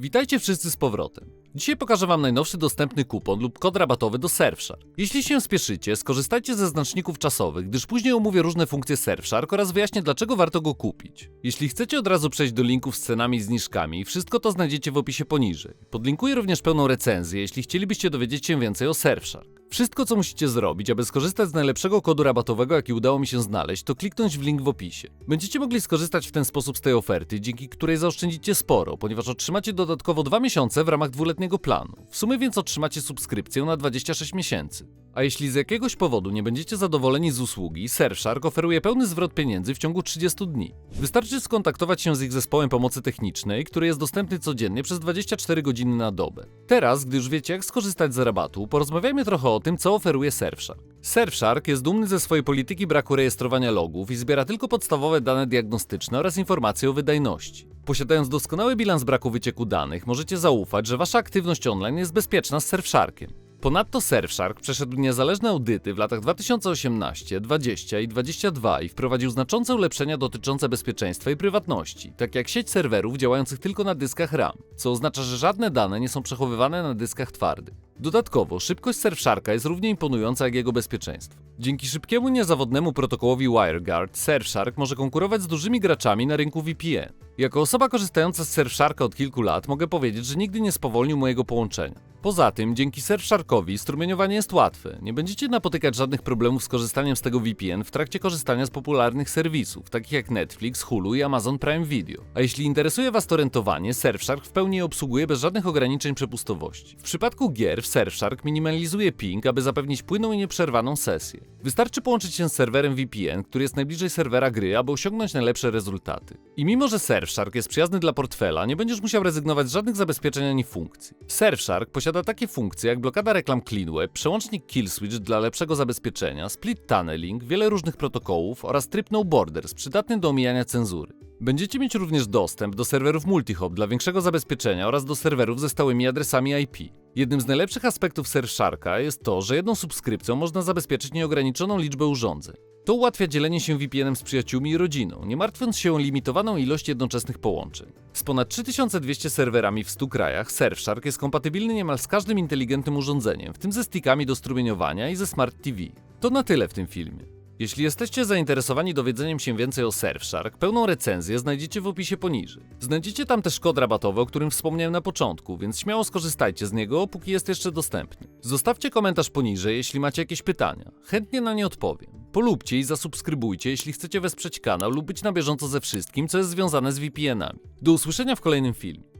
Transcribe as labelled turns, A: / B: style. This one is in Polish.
A: Witajcie wszyscy z powrotem. Dzisiaj pokażę Wam najnowszy dostępny kupon lub kod rabatowy do Surfshark. Jeśli się spieszycie, skorzystajcie ze znaczników czasowych, gdyż później omówię różne funkcje Surfshark oraz wyjaśnię dlaczego warto go kupić. Jeśli chcecie od razu przejść do linków z cenami i zniżkami, wszystko to znajdziecie w opisie poniżej. Podlinkuję również pełną recenzję, jeśli chcielibyście dowiedzieć się więcej o Surfshark. Wszystko co musicie zrobić, aby skorzystać z najlepszego kodu rabatowego, jaki udało mi się znaleźć, to kliknąć w link w opisie. Będziecie mogli skorzystać w ten sposób z tej oferty, dzięki której zaoszczędzicie sporo, ponieważ otrzymacie dodatkowo 2 miesiące w ramach dwuletniego planu. W sumie więc otrzymacie subskrypcję na 26 miesięcy. A jeśli z jakiegoś powodu nie będziecie zadowoleni z usługi, Surfshark oferuje pełny zwrot pieniędzy w ciągu 30 dni. Wystarczy skontaktować się z ich zespołem pomocy technicznej, który jest dostępny codziennie przez 24 godziny na dobę. Teraz, gdy już wiecie jak skorzystać z rabatu, porozmawiajmy trochę o tym, co oferuje Surfshark. Surfshark jest dumny ze swojej polityki braku rejestrowania logów i zbiera tylko podstawowe dane diagnostyczne oraz informacje o wydajności. Posiadając doskonały bilans braku wycieku danych, możecie zaufać, że wasza aktywność online jest bezpieczna z Surfsharkiem. Ponadto Surfshark przeszedł niezależne audyty w latach 2018, 20 i 22 i wprowadził znaczące ulepszenia dotyczące bezpieczeństwa i prywatności, tak jak sieć serwerów działających tylko na dyskach RAM, co oznacza, że żadne dane nie są przechowywane na dyskach twardych. Dodatkowo, szybkość Surfsharka jest równie imponująca jak jego bezpieczeństwo. Dzięki szybkiemu, niezawodnemu protokołowi WireGuard, Surfshark może konkurować z dużymi graczami na rynku VPN. Jako osoba korzystająca z Surfsharka od kilku lat mogę powiedzieć, że nigdy nie spowolnił mojego połączenia. Poza tym, dzięki Surfsharkowi strumieniowanie jest łatwe. Nie będziecie napotykać żadnych problemów z korzystaniem z tego VPN w trakcie korzystania z popularnych serwisów, takich jak Netflix, Hulu i Amazon Prime Video. A jeśli interesuje Was to rentowanie, Surfshark w pełni je obsługuje bez żadnych ograniczeń przepustowości. W przypadku gier Surfshark minimalizuje ping, aby zapewnić płynną i nieprzerwaną sesję. Wystarczy połączyć się z serwerem VPN, który jest najbliżej serwera gry, aby osiągnąć najlepsze rezultaty. I mimo, że Surfshark jest przyjazny dla portfela, nie będziesz musiał rezygnować z żadnych zabezpieczeń ani funkcji. Surfshark posiada takie funkcje jak blokada reklam CleanWeb, przełącznik Kill Switch dla lepszego zabezpieczenia, split tunneling, wiele różnych protokołów oraz tryb No Borders przydatny do omijania cenzury. Będziecie mieć również dostęp do serwerów multihop dla większego zabezpieczenia oraz do serwerów ze stałymi adresami IP. Jednym z najlepszych aspektów Surfsharka jest to, że jedną subskrypcją można zabezpieczyć nieograniczoną liczbę urządzeń. To ułatwia dzielenie się VPN-em z przyjaciółmi i rodziną, nie martwiąc się limitowaną ilość jednoczesnych połączeń. Z ponad 3200 serwerami w 100 krajach, Surfshark jest kompatybilny niemal z każdym inteligentnym urządzeniem, w tym ze stickami do strumieniowania i ze Smart TV. To na tyle w tym filmie. Jeśli jesteście zainteresowani dowiedzeniem się więcej o Surfshark, pełną recenzję znajdziecie w opisie poniżej. Znajdziecie tam też kod rabatowy, o którym wspomniałem na początku, więc śmiało skorzystajcie z niego, póki jest jeszcze dostępny. Zostawcie komentarz poniżej, jeśli macie jakieś pytania. Chętnie na nie odpowiem. Polubcie i zasubskrybujcie, jeśli chcecie wesprzeć kanał lub być na bieżąco ze wszystkim, co jest związane z VPN-ami. Do usłyszenia w kolejnym filmie.